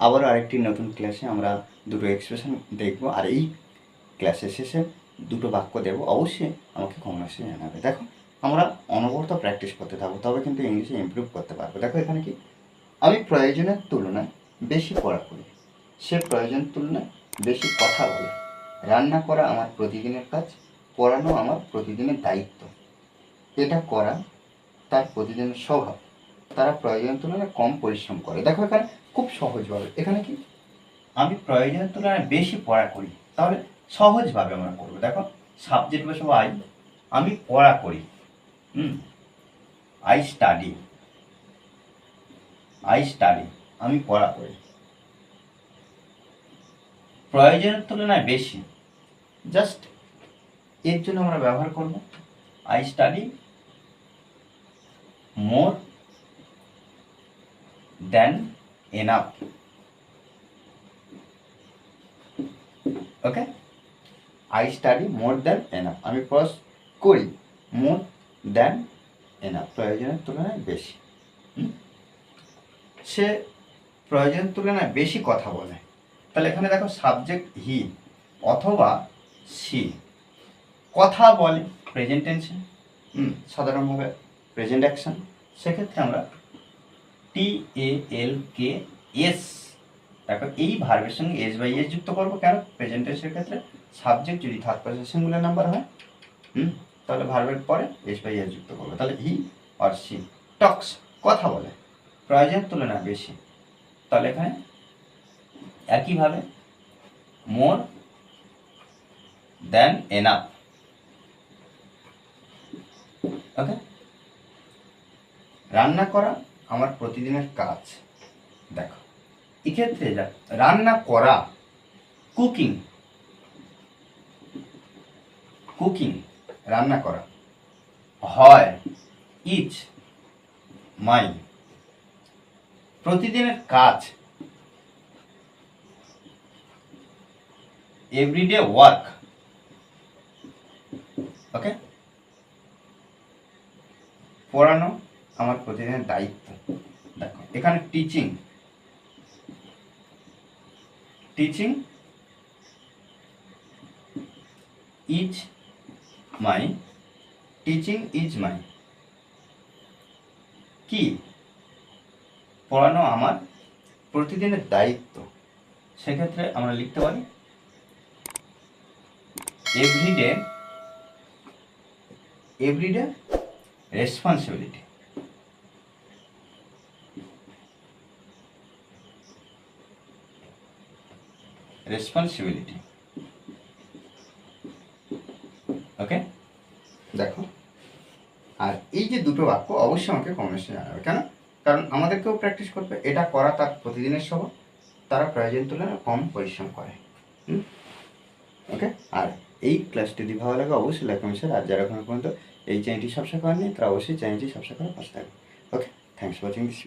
আবারও আরেকটি নতুন ক্লাসে আমরা দুটো এক্সপ্রেশন দেখব, আর এই ক্লাসের শেষে দুটো বাক্য দেব অবশ্যই আমাকে কমেন্টসে জানাবে। দেখো, আমরা অনবরত প্র্যাকটিস করতে থাকব, তবে কিন্তু ইংলিশে ইমপ্রুভ করতে পারব। দেখো এখানে কি? আমি প্রয়োজনের তুলনায় বেশি পড়া করি। সে প্রয়োজন তুলনায় বেশি কথা বলে। রান্না করা আমার প্রতিদিনের কাজ, পড়ানো আমার প্রতিদিনের দায়িত্ব। এটা করা তার প্রতিদিনের স্বভাব। তারা প্রয়োজন তুলনায় কম পরিশ্রম করে। দেখো এখানে খুব সহজভাবে। এখানে কি? আমি প্রয়োজনের তুলনায় বেশি পড়া করি। তাহলে সহজভাবে আমরা করব। দেখো সাবজেক্ট বসবো আই আমি পড়া করি। হুম? আই স্টাডি আই স্টাডি আমি পড়া করি। প্রয়োজনের তুলনায় বেশি। জাস্ট এর জন্য আমরা ব্যবহার করব। I study more than enough okay I study more than enough আমি পড়াশ করি মোর দেন এনাফ প্রয়োজনের তুলনায় বেশি। সে প্রয়োজনের তুলনায় বেশি কথা বলে। তাহলে এখানে দেখো সাবজেক্ট হি অথবা সি কথা বলে প্রেজেন্ট হুম, সাধারণভাবে প্রেজেন্ট অ্যাকশন সেক্ষেত্রে আমরা টি এ এল কে এস দেখো এই ভার্বের সঙ্গে এস বাই এস যুক্ত করব কেন? প্রেজেন্ট ক্ষেত্রে সাবজেক্ট যদি থার্ড পার্সন সিঙ্গুলার নাম্বার হয়, হুম, তাহলে ভার্বের পরে এস বাই এস যুক্ত করব। তাহলে হি আর সি টক্স কথা বলে। প্রয়োজনের তুলনায় বেশি। তাহলে এখানে একইভাবে মোর দেন এনাফ ওকে রান্না করা আমার প্রতিদিনের কাজ। দেখো, এক্ষেত্রে রান্না করা কুকিং কুকিং রান্না করা, হয় ইচ মাই প্রতিদিনের কাজ এভরিডে ওয়ার্ক ওকে পড়ানো আমার প্রতিদিনের দায়িত্ব। দেখো, এখানে teaching teaching is my teaching is my কি? পড়ানো আমার প্রতিদিনের দায়িত্ব। সেক্ষেত্রে আমরা লিখতে পারি everyday everyday responsibility responsibility. Okay? দেখো, আর এই যে দুটো বাক্য অবশ্যই আমাকে কমেন্টসে জানাবে, কেন? কারণ আমাদেরকেও প্র্যাকটিস করবে, এটা করা তার প্রতিদিনের স্বভাব তারা প্রয়োজন তুলনায় কম পরিশ্রম করে। ওকে? আর এই ক্লাসটি যদি ভালো লাগে, অবশ্যই লাইক কমেন্ট আর যারা এখনও পর্যন্ত এই চ্যানেলটি সাবস্ক্রাইব করেনি তারা অবশ্যই চ্যানেলটি সাবস্ক্রাইব করে পাশে থাকবে। ওকে? Thanks watching this